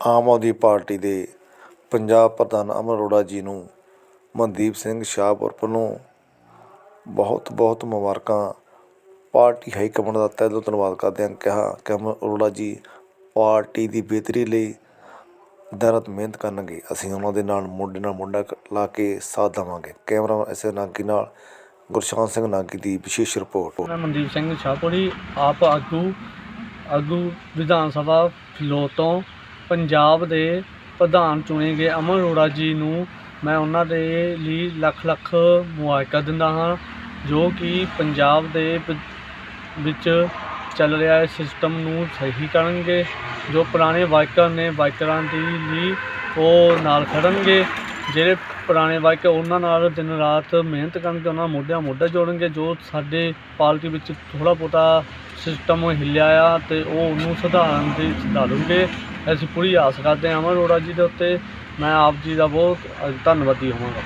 Aam Aadmi party ਦੇ ਪੰਜਾਬ ਪ੍ਰਧਾਨ ਅਮਰ ਅਰੋੜਾ ਜੀ ਨੂੰ ਮਨਦੀਪ ਸਿੰਘ ਸ਼ਾਹਪੁਰ ਵੱਲੋਂ ਬਹੁਤ ਬਹੁਤ ਮੁਬਾਰਕਾਂ। ਪਾਰਟੀ ਹਾਈ ਕਮਾਂਡ ਦਾ ਤਹਿ ਦਿਲੋਂ ਧੰਨਵਾਦ ਕਰਦੇ ਹਾਂ ਕਿਹਾ ਕਿ ਅਮਰ ਅਰੋੜਾ ਜੀ ਪਾਰਟੀ ਦੀ ਬਿਹਤਰੀ ਲਈ ਦਿਨ ਮਿਹਨਤ ਕਰਨਗੇ। ਅਸੀਂ ਉਹਨਾਂ ਦੇ ਨਾਲ ਮੋਢੇ ਨਾਲ ਮੋਢਾ ਲਾ ਕੇ ਸਾਥ ਦੇਵਾਂਗੇ। ਕੈਮਰਾਮੈਨ ਐਸੇ ਨਾਗੀ ਨਾਲ ਗੁਰਸ਼ਾਨ ਸਿੰਘ ਨਾਗੀ ਦੀ ਵਿਸ਼ੇਸ਼ ਰਿਪੋਰਟ। ਮੈਂ ਮਨਦੀਪ ਸਿੰਘ ਸ਼ਾਹਪੁਰੀ, ਆਪ ਆਗੂ ਆਗੂ ਵਿਧਾਨ ਸਭਾ ਫਿਲੌਰ ਤੋਂ ਪੰਜਾਬ ਦੇ ਪ੍ਰਧਾਨ ਚੁਣੇ ਗਏ ਅਮਨ ਅਰੋੜਾ ਜੀ ਨੂੰ ਮੈਂ ਉਹਨਾਂ ਦੇ ਲਈ ਲੱਖ ਲੱਖ ਮੁਬਾਰਕਾਂ ਦਿੰਦਾ ਹਾਂ, ਜੋ ਕਿ ਪੰਜਾਬ ਦੇ ਵਿੱਚ ਚੱਲ ਰਿਹਾ ਹੈ ਸਿਸਟਮ ਨੂੰ ਸਹੀ ਕਰਨਗੇ, ਜੋ ਪੁਰਾਣੇ ਬਾਈਕਰ ਨੇ ਬਾਈਕਰਾਂ ਦੀ ਲਈ ਉਹ ਨਾਲ ਖੜਨਗੇ। ਜਿਹੜੇ ਪੁਰਾਣੇ ਬਾਈਕਰ ਉਹਨਾਂ ਨਾਲ ਦਿਨ ਰਾਤ ਮਿਹਨਤ ਕਰਨਗੇ, ਉਹਨਾਂ ਮੋਢਿਆਂ ਮੋਢਾ ਜੋੜਨਗੇ, ਜੋ ਸਾਡੇ ਪਾਰਟੀ ਵਿੱਚ ਥੋੜ੍ਹਾ ਬਹੁਤਾ ਸਿਸਟਮ ਹਿੱਲਿਆ ਆ ਤੇ ਉਹ ਉਹਨੂੰ ਸੁਧਾਰਨ ਦੀ ਸੁਧਾਰੂਗੇ ਅਸੀਂ ਪੂਰੀ ਆਸ ਕਰਦੇ ਹਾਂ ਅਮਨ ਅਰੋੜਾ ਜੀ ਦੇ ਉੱਤੇ। ਮੈਂ ਆਪ ਜੀ ਦਾ ਬਹੁਤ ਧੰਨਵਾਦੀ ਹੋਵਾਂਗਾ।